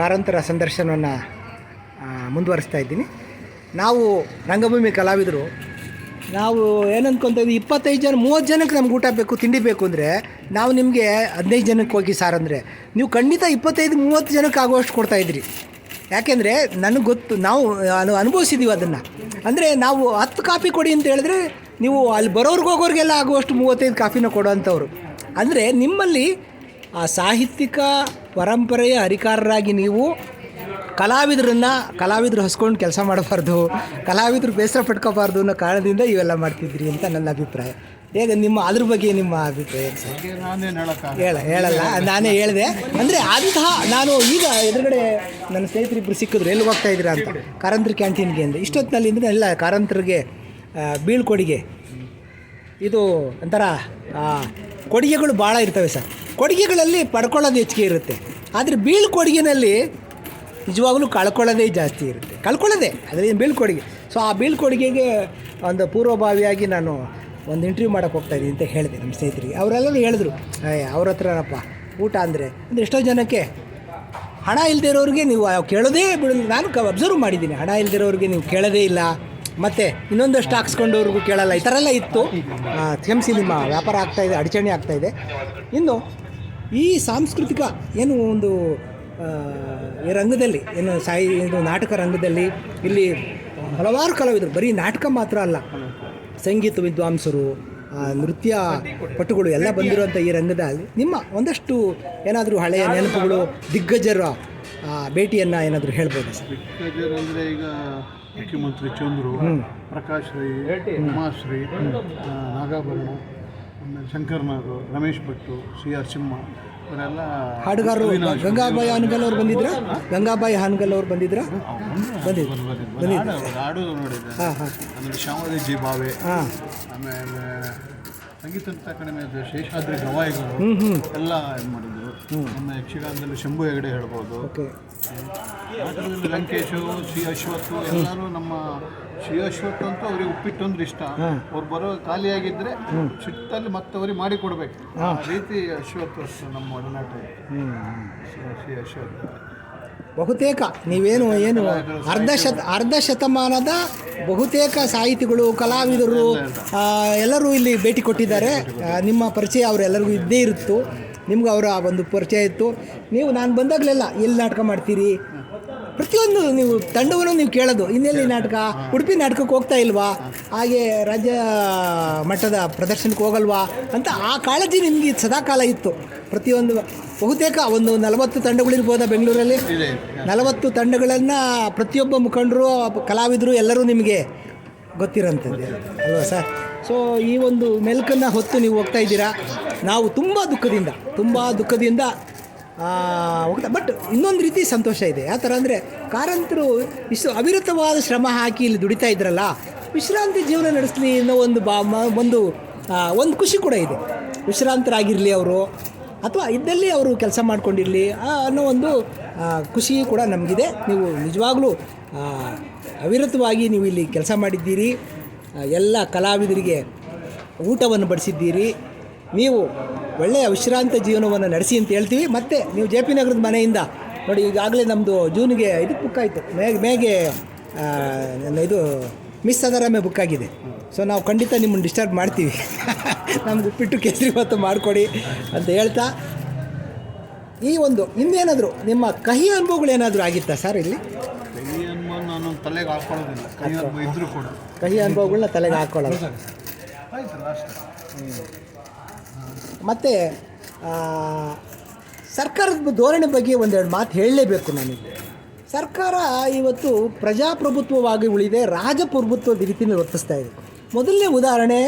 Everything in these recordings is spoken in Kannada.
ಕಾರಂತರ ಸಂದರ್ಶನವನ್ನು ಮುಂದುವರಿಸ್ತಾ ಇದ್ದೀನಿ. ನಾವು ರಂಗಭೂಮಿ ಕಲಾವಿದರು, ನಾವು ಇದ್ದೀವಿ, ಇಪ್ಪತ್ತೈದು ಜನ, ಮೂವತ್ತು ಜನಕ್ಕೆ ನಮ್ಗೆ ಊಟ ಬೇಕು, ತಿಂಡಿ ಬೇಕು ಅಂದರೆ, ನಾವು ನಿಮಗೆ ಹದಿನೈದು ಜನಕ್ಕೆ ಹೋಗಿ ಸಾರ್ ಅಂದರೆ, ನೀವು ಖಂಡಿತ ಇಪ್ಪತ್ತೈದು ಮೂವತ್ತು ಜನಕ್ಕೆ ಆಗುವಷ್ಟು ಕೊಡ್ತಾಯಿದ್ರಿ ಯಾಕೆಂದರೆ ನನಗೆ ಗೊತ್ತು, ನಾವು ಅನು ಅನುಭವಿಸಿದ್ದೀವಿ ಅದನ್ನು. ಅಂದರೆ ನಾವು ಹತ್ತು ಕಾಫಿ ಕೊಡಿ ಅಂತ ಹೇಳಿದ್ರೆ, ನೀವು ಅಲ್ಲಿ ಬರೋರ್ಗೆ ಹೋಗೋರಿಗೆಲ್ಲ ಆಗುವಷ್ಟು ಮೂವತ್ತೈದು ಕಾಫಿನ ಕೊಡೋವಂಥವ್ರು ಅಂದರೆ ನಿಮ್ಮಲ್ಲಿ ಆ ಸಾಹಿತ್ಯಿಕ ಪರಂಪರೆಯ ಹರಿಕಾರರಾಗಿ ನೀವು ಕಲಾವಿದರನ್ನು ಕಲಾವಿದರು ಹಸ್ಕೊಂಡು ಕೆಲಸ ಮಾಡಬಾರ್ದು ಕಲಾವಿದರು ಬೇಸರ ಪಟ್ಕೋಬಾರ್ದು ಅನ್ನೋ ಕಾರಣದಿಂದ ಇವೆಲ್ಲ ಮಾಡ್ತಿದ್ರಿ ಅಂತ ನನ್ನ ಅಭಿಪ್ರಾಯ. ಹೇಗೆ ನಿಮ್ಮ ಅದ್ರ ಬಗ್ಗೆ ನಿಮ್ಮ ಅಭಿಪ್ರಾಯ ಸರ್? ಹೇಳ ಹೇಳಲ್ಲ ನಾನೇ ಹೇಳಿದೆ. ಅಂದರೆ ಅಂತಹ ನಾನು ಈಗ ಎದುರುಗಡೆ ನನ್ನ ಸ್ನೇಹಿತರಿಬ್ಬರು ಸಿಕ್ಕಿದ್ರು ಎಲ್ಲಿ ಹೋಗ್ತಾ ಇದ್ದೀರಾ ಅಂತ. ಕಾರಂತರ ಕ್ಯಾಂಟೀನ್ಗೆ ಅಂದರೆ ಇಷ್ಟೊತ್ತಿನಲ್ಲಿ ಅಂದರೆ ಎಲ್ಲ ಕಾರಂತರಿಗೆ ಬೀಳ್ಕೊಡುಗೆ. ಇದು ಒಂಥರ ಕೊಡುಗೆಗಳು ಭಾಳ ಇರ್ತವೆ ಸರ್. ಕೊಡುಗೆಗಳಲ್ಲಿ ಪಡ್ಕೊಳ್ಳೋದು ಹೆಚ್ಚಿಗೆ ಇರುತ್ತೆ. ಆದರೆ ಬೀಳ್ಕೊಡುಗೆನಲ್ಲಿ ನಿಜವಾಗ್ಲೂ ಕಳ್ಕೊಳ್ಳೋದೇ ಜಾಸ್ತಿ ಇರುತ್ತೆ. ಕಳ್ಕೊಳ್ಳೋದೇ ಅದರಿಂದ ಬೀಳ್ಕೊಡುಗೆ ಸೊ ಆ ಬೀಳ್ಕೊಡುಗೆಗೆ ಒಂದು ಪೂರ್ವಭಾವಿಯಾಗಿ ನಾನು ಒಂದು ಇಂಟರ್ವ್ಯೂ ಮಾಡೋಕ್ಕೆ ಹೋಗ್ತಾ ಇದ್ದೀನಿ ಅಂತ ಹೇಳಿದೆ ನಮ್ಮ ಸ್ನೇಹಿತರಿಗೆ. ಅವರೆಲ್ಲರೂ ಹೇಳಿದ್ರು ಅವ್ರ ಹತ್ರನಪ್ಪ ಊಟ ಅಂದರೆ? ಅಂದರೆ ಎಷ್ಟೋ ಜನಕ್ಕೆ, ಹಣ ಇಲ್ಲದೆ ಇರೋರಿಗೆ ನೀವು ಕೇಳೋದೇ ಬಿಡೋದು ನಾನು ಕ ಅಬ್ಸರ್ವ್ ಮಾಡಿದ್ದೀನಿ. ಹಣ ಇಲ್ಲದೆ ಇರೋರಿಗೆ ನೀವು ಕೇಳೋದೇ ಇಲ್ಲ. ಮತ್ತು ಇನ್ನೊಂದಷ್ಟು ಹಾಕ್ಸ್ಕೊಂಡವ್ರಿಗೂ ಕೇಳಲ್ಲ. ಈ ಥರ ಎಲ್ಲ ಇತ್ತು. ಕ್ಷಮಿಸಿ ನಿಮ್ಮ ವ್ಯಾಪಾರ ಆಗ್ತಾಯಿದೆ ಅಡಚಣೆ ಆಗ್ತಾಯಿದೆ ಇನ್ನು ಈ ಸಾಂಸ್ಕೃತಿಕ ಏನು ಒಂದು ರಂಗದಲ್ಲಿ ಏನು ಸಾಯಿ ಇದು ನಾಟಕ ರಂಗದಲ್ಲಿ ಇಲ್ಲಿ ಹಲವಾರು ಕಲಾವಿದರು ಬರೀ ನಾಟಕ ಮಾತ್ರ ಅಲ್ಲ ಸಂಗೀತ ವಿದ್ವಾಂಸರು ನೃತ್ಯ ಪಟುಗಳು ಎಲ್ಲ ಬಂದಿರುವಂಥ ಈ ರಂಗದಲ್ಲಿ ನಿಮ್ಮ ಒಂದಷ್ಟು ಏನಾದರೂ ಹಳೆಯ ನೆನಪುಗಳು ದಿಗ್ಗಜರ ಭೇಟಿಯನ್ನು ಏನಾದರೂ ಹೇಳ್ಬೋದು ಸರ್? ದಿಗ್ಗಜರ ಅಂದರೆ ಈಗ ಮುಖ್ಯಮಂತ್ರಿ ಚಂದ್ರು ಪ್ರಕಾಶ್ ರೈ ಉಮಾಶ್ರೀ ನಾಗಾಭರಣ. ಆಮೇಲೆ ಶಂಕರ್ನಾಗು ರಮೇಶ್ ಭಟ್ಟು ಸಿ ಆರ್ ಸಿಂಹ ಇವರೆಲ್ಲ ಹಾಡುಗಾರರು ಗಂಗಾಬಾಯಿ ಹಾನಗಲ್ ಅವ್ರು ಬಂದಿದ್ರ? ಗಂಗಾಬಾಯಿ ಹಾನಗಲ್ ಅವ್ರು ಬಂದಿದ್ರ. ಹಾಡು ನೋಡಿದ್ದೆ ಹಾಂ ಹಾಂ. ಆಮೇಲೆ ಶ್ಯಾಮಲಿ ಜಿ ಬಾವೆ ಹಾಂ. ಆಮೇಲೆ ಸಂಗೀತ ಕಡಿಮೆ ಅಕಾಡೆಮಿ ಶೇಷಾದ್ರಿ ಗವಾಯಿಗಳು ಎಲ್ಲ ಇದು ಮಾಡಿದ್ರು ನಮ್ಮ ಯಕ್ಷಗಾನದಲ್ಲಿ ಶಂಭು ಹೆಗಡೆ ಹೇಳ್ಬೋದು. ನಾಟಕದಲ್ಲಿ ಲಂಕೇಶು ಶ್ರೀ ಅಶ್ವತ್ ಎಲ್ಲರೂ ನಮ್ಮ ಶ್ರೀ ಅಶ್ವತ್ತು ಅಂತೂ ಅವ್ರಿಗೆ ಉಪ್ಪಿಟ್ಟು ಅಂದ್ರೆ ಇಷ್ಟ ಅವ್ರು ಬರೋ ಖಾಲಿಯಾಗಿದ್ದರೆ ಸಿಟ್ಟಲ್ಲಿ ಮತ್ತೆ ಅವ್ರಿಗೆ ಮಾಡಿ ಕೊಡ್ಬೇಕು. ಆ ರೀತಿ ಅಶ್ವತ್ತು ಅಷ್ಟು ನಮ್ಮ ಒಡನಾಟ. ಶ್ರೀ- ಶ್ರೀ ಅಶ್ವತ್ತು. ಬಹುತೇಕ ನೀವೇನು ಏನು ಅರ್ಧ ಶತ ಅರ್ಧ ಶತಮಾನದ ಬಹುತೇಕ ಸಾಹಿತಿಗಳು ಕಲಾವಿದರು ಎಲ್ಲರೂ ಇಲ್ಲಿ ಭೇಟಿ ಕೊಟ್ಟಿದ್ದಾರೆ. ನಿಮ್ಮ ಪರಿಚಯ ಅವರೆಲ್ಲರಿಗೂ ಇದ್ದೇ ಇರುತ್ತು. ನಿಮ್ಗೆ ಅವರ ಒಂದು ಪರಿಚಯ ಇತ್ತು. ನೀವು ನಾನು ಬಂದಾಗಲೆಲ್ಲ ಎಲ್ಲಿ ನಾಟಕ ಮಾಡ್ತೀರಿ? ಪ್ರತಿಯೊಂದು ನೀವು ತಂಡವನ್ನು ನೀವು ಕೇಳೋದು. ಇನ್ನೆಲ್ಲಿ ನಾಟಕ? ಉಡುಪಿ ನಾಟಕಕ್ಕೆ ಹೋಗ್ತಾ ಇಲ್ವಾ? ಹಾಗೆ ರಾಜ್ಯ ಮಟ್ಟದ ಪ್ರದರ್ಶನಕ್ಕೆ ಹೋಗಲ್ವಾ? ಅಂತ ಆ ಕಾಳಜಿ ನಿಮಗೆ ಸದಾಕಾಲ ಇತ್ತು. ಪ್ರತಿಯೊಂದು ಬಹುತೇಕ ಒಂದು ನಲವತ್ತು ತಂಡಗಳಿರ್ಬೋದಾ ಬೆಂಗಳೂರಲ್ಲಿ? ನಲವತ್ತು ತಂಡಗಳನ್ನು ಪ್ರತಿಯೊಬ್ಬ ಮುಖಂಡರು ಕಲಾವಿದರು ಎಲ್ಲರೂ ನಿಮಗೆ ಗೊತ್ತಿರೋಂಥದ್ದು ಅಲ್ವಾ ಸರ್? ಸೊ ಈ ಒಂದು ಮೆಲ್ಕನ್ನು ಹೊತ್ತು ನೀವು ಹೋಗ್ತಾ ಇದ್ದೀರಾ? ನಾವು ತುಂಬ ದುಃಖದಿಂದ ತುಂಬ ದುಃಖದಿಂದ ಹೋಗ್ತಾ ಬಟ್ ಇನ್ನೊಂದು ರೀತಿ ಸಂತೋಷ ಇದೆ. ಯಾವ ಥರ ಅಂದರೆ, ಕಾರಂತರು ಇಷ್ಟು ಅವಿರತವಾದ ಶ್ರಮ ಹಾಕಿ ಇಲ್ಲಿ ದುಡಿತಾ ಇದ್ರಲ್ಲ, ವಿಶ್ರಾಂತಿ ಜೀವನ ನಡೆಸಲಿ ಅನ್ನೋ ಒಂದು ಬಾ ಒಂದು ಒಂದು ಖುಷಿ ಕೂಡ ಇದೆ. ವಿಶ್ರಾಂತರಾಗಿರಲಿ ಅವರು ಅಥವಾ ಇದ್ದಲ್ಲಿ ಅವರು ಕೆಲಸ ಮಾಡ್ಕೊಂಡಿರಲಿ ಅನ್ನೋ ಒಂದು ಖುಷಿಯೂ ಖುಷಿ ಕೂಡ ನಮಗಿದೆ. ನೀವು ನಿಜವಾಗ್ಲೂ ಅವಿರತವಾಗಿ ನೀವು ಇಲ್ಲಿ ಕೆಲಸ ಮಾಡಿದ್ದೀರಿ. ಎಲ್ಲ ಕಲಾವಿದರಿಗೆ ಊಟವನ್ನು ಬಡಿಸಿದ್ದೀರಿ. ನೀವು ಒಳ್ಳೆಯ ವಿಶ್ರಾಂತ ಜೀವನವನ್ನು ನಡೆಸಿ ಅಂತ ಹೇಳ್ತೀವಿ. ಮತ್ತು ನೀವು ಜೆ ಪಿ ನಗರದ ಮನೆಯಿಂದ, ನೋಡಿ, ಈಗಾಗಲೇ ನಮ್ಮದು ಜೂನ್ಗೆ ಇದಕ್ಕೆ ಬುಕ್ ಆಯಿತು. ಮೇಗೆ ಮೇಗೆ ಇದು ಮಿಸ್ ಅದರಾಮೆ ಬುಕ್ ಆಗಿದೆ. ಸೊ ನಾವು ಖಂಡಿತ ನಿಮ್ಮನ್ನು ಡಿಸ್ಟರ್ಬ್ ಮಾಡ್ತೀವಿ. ನಮ್ಗೆ ಉಪ್ಪಿಟ್ಟು ಕೇಸರಿ ಭಾತು ಮಾಡಿಕೊಡಿ ಅಂತ ಹೇಳ್ತಾ. ಈ ಒಂದು ಇನ್ನೇನಾದರೂ ನಿಮ್ಮ ಕಹಿ ಅನುಭವಗಳು ಏನಾದರೂ ಆಗಿತ್ತಾ ಸರ್ ಇಲ್ಲಿ? ಕೈ ಅನುಭವ ನಾನು ತಲೆಗೆ ಹಾಕೊಳ್ಳೋದಿಲ್ಲ ಕೈ ಅನುಭವ ಇದ್ರೂ ಕೂಡ. ಕಹಿ ಅನುಭವಗಳನ್ನ ತಲೆಗೆ ಲಾಸ್ಟ್ ಮತ್ತು ಸರ್ಕಾರದ ಧೋರಣೆ ಬಗ್ಗೆ ಒಂದೆರಡು ಮಾತು ಹೇಳಲೇಬೇಕು ನನಗೆ ಸರ್ಕಾರ ಇವತ್ತು ಪ್ರಜಾಪ್ರಭುತ್ವವಾಗಿ ಉಳಿದೆ ರಾಜಪ್ರಭುತ್ವದ ರೀತಿಯಲ್ಲಿ ವರ್ತಿಸ್ತಾ ಇದೆ. ಮೊದಲನೇ ಉದಾಹರಣೆ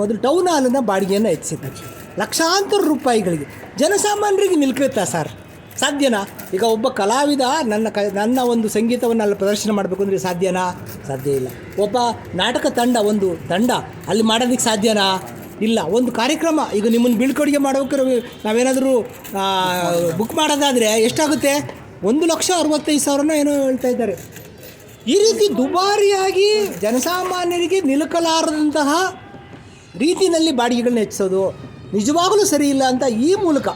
ಮೊದಲು ಟೌನ್ ಹಾಲನ್ನು ಬಾಡಿಗೆಯನ್ನು ಹೆಚ್ಚಿಸಿದೆ ಲಕ್ಷಾಂತರ ರೂಪಾಯಿಗಳಿಗೆ. ಜನಸಾಮಾನ್ಯರಿಗೆ ನಿಲ್ಕುತ್ತಾ ಸರ್? ಸಾಧ್ಯನಾ? ಈಗ ಒಬ್ಬ ಕಲಾವಿದ ನನ್ನ ಕ, ನನ್ನ ಒಂದು ಸಂಗೀತವನ್ನು ಅಲ್ಲಿ ಪ್ರದರ್ಶನ ಮಾಡಬೇಕು ಅಂದರೆ ಸಾಧ್ಯನಾ? ಸಾಧ್ಯ ಇಲ್ಲ. ಒಬ್ಬ ನಾಟಕ ತಂಡ ಒಂದು ತಂಡ ಅಲ್ಲಿ ಮಾಡೋದಕ್ಕೆ ಸಾಧ್ಯನಾ? ಇಲ್ಲ. ಒಂದು ಕಾರ್ಯಕ್ರಮ, ಈಗ ನಿಮ್ಮನ್ನು ಬೀಳ್ಕೊಡುಗೆ ಮಾಡ್ಬೇಕಾದ್ರೆ ನಾವೇನಾದರೂ ಬುಕ್ ಮಾಡೋದಾದರೆ ಎಷ್ಟಾಗುತ್ತೆ? ಒಂದು ಲಕ್ಷ ಅರವತ್ತೈದು ಸಾವಿರನೋ ಏನೋ ಹೇಳ್ತಾ ಇದ್ದಾರೆ. ಈ ರೀತಿ ದುಬಾರಿಯಾಗಿ ಜನಸಾಮಾನ್ಯರಿಗೆ ನಿಲುಕಲಾರದಂತಹ ರೀತಿಯಲ್ಲಿ ಬಾಡಿಗೆಗಳನ್ನ ಹೆಚ್ಚಿಸೋದು ನಿಜವಾಗಲೂ ಸರಿ ಇಲ್ಲ ಅಂತ ಈ ಮೂಲಕ,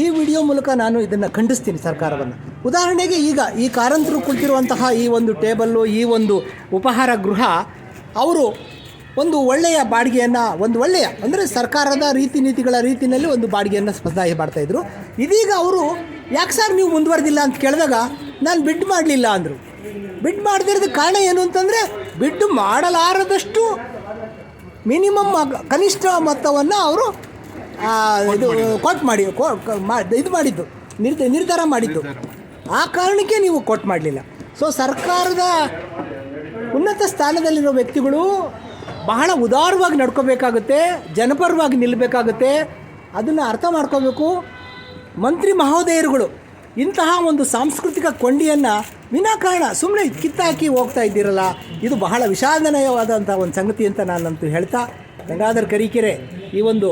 ಈ ವಿಡಿಯೋ ಮೂಲಕ ನಾನು ಇದನ್ನು ಖಂಡಿಸ್ತೀನಿ ಸರ್ಕಾರವನ್ನು. ಉದಾಹರಣೆಗೆ ಈಗ ಈ ಕಾರಂತರು ಕುಳಿತಿರುವಂತಹ ಈ ಒಂದು ಟೇಬಲ್ಲು, ಈ ಒಂದು ಉಪಹಾರ ಗೃಹ, ಅವರು ಒಂದು ಒಳ್ಳೆಯ ಬಾಡಿಗೆಯನ್ನು, ಒಂದು ಒಳ್ಳೆಯ ಅಂದರೆ ಸರ್ಕಾರದ ರೀತಿ ನೀತಿಗಳ ರೀತಿಯಲ್ಲಿ ಒಂದು ಬಾಡಿಗೆಯನ್ನು ಸ್ಪರ್ಧಾಯ ಮಾಡ್ತಾಯಿದ್ರು ಇದೀಗ ಅವರು, ಯಾಕೆ ಸರ್ ನೀವು ಮುಂದುವರೆದಿಲ್ಲ ಅಂತ ಕೇಳಿದಾಗ, ನಾನು ಬಿಡ್ ಮಾಡಲಿಲ್ಲ ಅಂದರು. ಬಿಡ್ ಮಾಡದಿರೋದಕ್ಕೆ ಕಾರಣ ಏನು ಅಂತಂದರೆ ಬಿಡ್ ಮಾಡಲಾರದಷ್ಟು ಮಿನಿಮಮ್ ಕನಿಷ್ಠ ಮೊತ್ತವನ್ನು ಅವರು ಇದು ಕೊಟ್ಟು ಮಾಡಿ ಇದು ಮಾಡಿದ್ದು ನಿರ್ಧ ನಿರ್ಧಾರ ಮಾಡಿದ್ದು. ಆ ಕಾರಣಕ್ಕೆ ನೀವು ಕೋಟ್ ಮಾಡಲಿಲ್ಲ. ಸೊ ಸರ್ಕಾರದ ಉನ್ನತ ಸ್ಥಾನದಲ್ಲಿರೋ ವ್ಯಕ್ತಿಗಳು ಬಹಳ ಉದಾರವಾಗಿ ನಡ್ಕೋಬೇಕಾಗುತ್ತೆ, ಜನಪರವಾಗಿ ನಿಲ್ಲಬೇಕಾಗುತ್ತೆ ಅದನ್ನು ಅರ್ಥ ಮಾಡ್ಕೋಬೇಕು. ಮಂತ್ರಿ ಮಹೋದಯರುಗಳು ಇಂತಹ ಒಂದು ಸಾಂಸ್ಕೃತಿಕ ಕೊಂಡಿಯನ್ನು ವಿನಾಕಾರಣ ಸುಮ್ಮನೆ ಕಿತ್ತಾಕಿ ಹೋಗ್ತಾ ಇದ್ದೀರಲ್ಲ, ಇದು ಬಹಳ ವಿಷಾದನೀಯವಾದಂಥ ಒಂದು ಸಂಗತಿ ಅಂತ ನಾನಂತೂ ಹೇಳ್ತಾ, ಗಂಗಾಧರ್ ಕರೀಕೆರೆ, ಈ ಒಂದು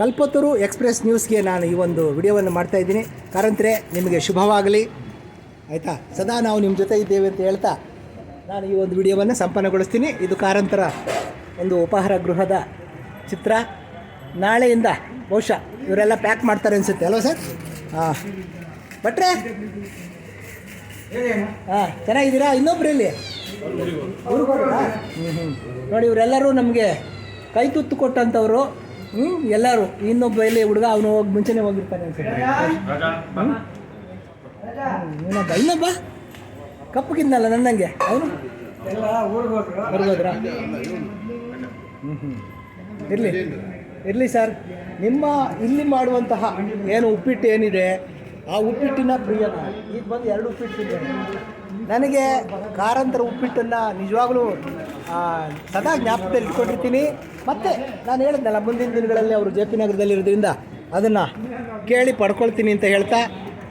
ಕಲ್ಪತರು ಎಕ್ಸ್ಪ್ರೆಸ್ ನ್ಯೂಸ್ಗೆ ನಾನು ಈ ಒಂದು ವಿಡಿಯೋವನ್ನು ಮಾಡ್ತಾ ಇದ್ದೀನಿ. ಕಾರಂತರೆ, ನಿಮಗೆ ಶುಭವಾಗಲಿ. ಆಯಿತಾ? ಸದಾ ನಾವು ನಿಮ್ಮ ಜೊತೆ ಇದ್ದೇವೆ ಅಂತ ಹೇಳ್ತಾ, ನಾನು ಈ ಒಂದು ವಿಡಿಯೋವನ್ನು ಸಂಪನ್ನಗೊಳಿಸ್ತೀನಿ. ಇದು ಕಾರಂತರ ಒಂದು ಉಪಹಾರ ಗೃಹದ ಚಿತ್ರ. ನಾಳೆಯಿಂದ ಬಹುಶಃ ಇವರೆಲ್ಲ ಪ್ಯಾಕ್ ಮಾಡ್ತಾರೆ ಅನಿಸುತ್ತೆ, ಅಲ್ವಾ ಸರ್? ಹಾಂ ಭಟ್ರೆ? ಹಾಂ, ಚೆನ್ನಾಗಿದ್ದೀರಾ? ಇನ್ನೊಬ್ರು ಇಲ್ಲಿ? ಹ್ಞೂ ಹ್ಞೂ ನೋಡಿ, ಇವರೆಲ್ಲರೂ ನಮಗೆ ಕೈ ತುತ್ತು ಕೊಟ್ಟಂಥವ್ರು ಹ್ಞೂ ಎಲ್ಲರೂ. ಇನ್ನೊಬ್ಬ ಇಲ್ಲಿ ಹುಡುಗ, ಅವನು ಹೋಗಿ ಮುಂಚೆನೇ ಹೋಗಿರ್ತಾನೆ ಅನ್ಸುತ್ತೆ ಇನ್ನೊಬ್ಬ? ಇನ್ನೊಬ್ಬ ಕಪ್ಪಗಿದ್ನಲ್ಲ ನನ್ನಂಗೆ. ಅವನು? ಬರ್ಬೋದ್ರಾ? ಹ್ಞೂ ಹ್ಞೂ ಇರಲಿ. ಇರಲಿ, ಸರ್. ನಿಮ್ಮ, ಇಲ್ಲಿ ಮಾಡುವಂತಹ ಏನು ಉಪ್ಪಿಟ್ಟು ಏನಿದೆ? ಆ ಉಪ್ಪಿಟ್ಟಿನ ಪ್ರಿಯ ನಾನು. ಈಗ ಬಂದು ಎರಡು ಉಪ್ಪಿಟ್ಟು ತಿಂತೇನೆ ನನಗೆ ಕಾರಂತರ ಉಪ್ಪಿಟ್ಟನ್ನು ನಿಜವಾಗ್ಲೂ ಸದಾ ಜ್ಞಾಪಕದಲ್ಲಿ ಇಟ್ಕೊಂಡಿರ್ತೀನಿ ಮತ್ತು ನಾನು ಹೇಳಿದ್ನಲ್ಲ, ಮುಂದಿನ ದಿನಗಳಲ್ಲಿ ಅವರು ಜೆ ಪಿ ನಗರದಲ್ಲಿರೋದ್ರಿಂದ ಅದನ್ನು ಕೇಳಿ ಪಡ್ಕೊಳ್ತೀನಿ ಅಂತ ಹೇಳ್ತಾ